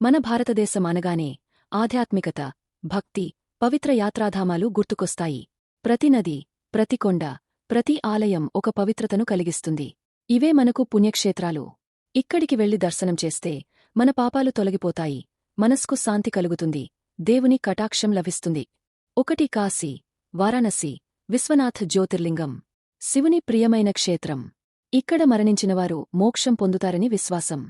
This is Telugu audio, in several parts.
మన భారతదేశం అనగానే ఆధ్యాత్మికత భక్తి పవిత్ర యాత్రాధామాలు గుర్తుకొస్తాయి. ప్రతి నది ప్రతి కొండ ప్రతి ఆలయం ఒక పవిత్రతను కలిగిస్తుంది. ఇవే మనకు పుణ్యక్షేత్రాలు. ఇక్కడికి వెళ్ళి దర్శనం చేస్తే మన పాపాలు తొలగిపోతాయి మనస్కు శాంతి కలుగుతుంది దేవుని కటాక్షం లభిస్తుంది. ఒకటి కాశీ వారాణసి విశ్వనాథ్ జ్యోతిర్లింగం. శివుని ప్రియమైన క్షేత్రం. ఇక్కడ మరణించినవారు మోక్షం పొందుతారని విశ్వాసం.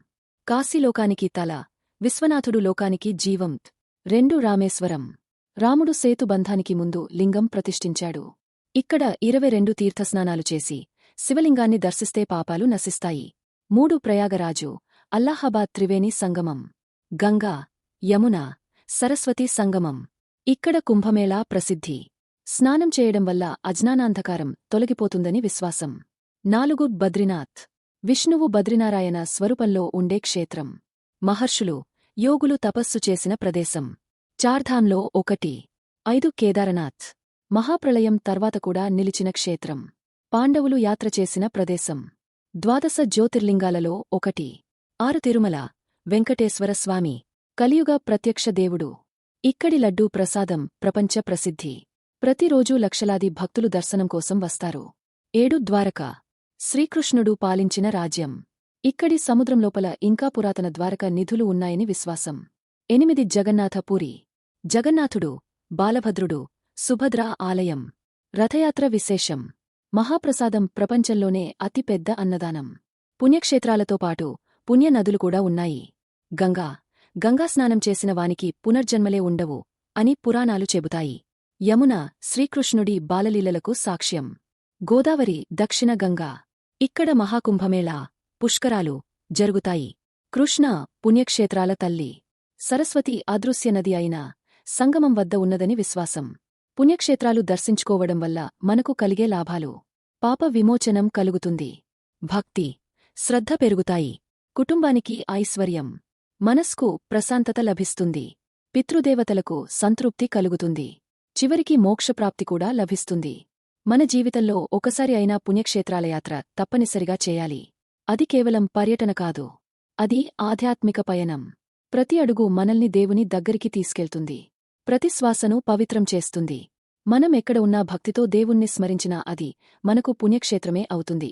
కాశీలోకానికి తల విశ్వనాథుడు లోకానికి జీవం. రెండు రామేశ్వరం. రాముడు సేతుబంధానికి ముందు లింగం ప్రతిష్ఠించాడు. ఇక్కడ ఇరవై రెండు తీర్థస్నానాలు చేసి శివలింగాన్ని దర్శిస్తే పాపాలు నశిస్తాయి. మూడు ప్రయాగరాజు అల్లాహాబాద్ త్రివేణి సంగమం. గంగా యమున సరస్వతి సంగమం. ఇక్కడ కుంభమేళా ప్రసిద్ధి. స్నానం చేయడం వల్ల అజ్ఞానాంధకారం తొలగిపోతుందని విశ్వాసం. నాలుగు బద్రీనాథ్. విష్ణువు బద్రినారాయణ స్వరూపంలో ఉండే క్షేత్రం. మహర్షులు యోగులు తపస్సు చేసిన ప్రదేశం. చార్ధాంలో ఒకటి. ఐదు కేదారనాథ్. మహాప్రళయం తర్వాత కూడా నిలిచిన క్షేత్రం. పాండవులు యాత్ర చేసిన ప్రదేశం. ద్వాదశ జ్యోతిర్లింగాలలో ఒకటి. ఆరు తిరుమల. వెంకటేశ్వర స్వామి. కలియుగ ప్రత్యక్ష దేవుడు. ఇక్కడి లడ్డూ ప్రసాదం ప్రపంచ ప్రసిద్ధి. ప్రతిరోజూ లక్షలాది భక్తులు దర్శనం కోసం వస్తారు. ఏడు ద్వారక. శ్రీకృష్ణుడు పాలించిన రాజ్యం. ఇక్కడి సముద్రం లోపల ఇంకా పురాతన ద్వారక నిధులు ఉన్నాయని విశ్వాసం. ఎనిమిది జగన్నాథపూరి. జగన్నాథుడు బాలభద్రుడు సుభద్ర ఆలయం. రథయాత్ర విశేషం. మహాప్రసాదం ప్రపంచంలోనే అతిపెద్ద అన్నదానం. పుణ్యక్షేత్రాలతో పాటు పుణ్యనదులు కూడా ఉన్నాయి. గంగా. గంగాస్నానం చేసిన వానికి పునర్జన్మలే ఉండవు అని పురాణాలు చెబుతాయి. యమున శ్రీకృష్ణుడి బాలలీలలకు సాక్ష్యం. గోదావరి దక్షిణ గంగా. ఇక్కడ మహాకుంభమేళా. పుష్కరాలు జరుగుతాయి. కృష్ణ పుణ్యక్షేత్రాల తల్లి. సరస్వతి అదృశ్య నది అయిన సంగమం వద్ద ఉన్నదని విశ్వాసం. పుణ్యక్షేత్రాలు దర్శించుకోవడం వల్ల మనకు కలిగే లాభాలు. పాప విమోచనం కలుగుతుంది. భక్తి శ్రద్ధ పెరుగుతాయి. కుటుంబానికి ఐశ్వర్యం. మనస్కు ప్రశాంతత లభిస్తుంది. పితృదేవతలకు సంతృప్తి కలుగుతుంది. చివరికి మోక్షప్రాప్తి కూడా లభిస్తుంది. మన జీవితంలో ఒకసారి అయినా పుణ్యక్షేత్రాల యాత్ర తప్పనిసరిగా చేయాలి. అది కేవలం పర్యటన కాదు. అది ఆధ్యాత్మిక పయనం. ప్రతి అడుగు మనల్ని దేవుని దగ్గరికి తీసుకెళ్తుంది. ప్రతి శ్వాసను పవిత్రం చేస్తుంది. మనం ఎక్కడ ఉన్నా భక్తితో దేవుణ్ణి స్మరించినా అది మనకు పుణ్యక్షేత్రమే అవుతుంది.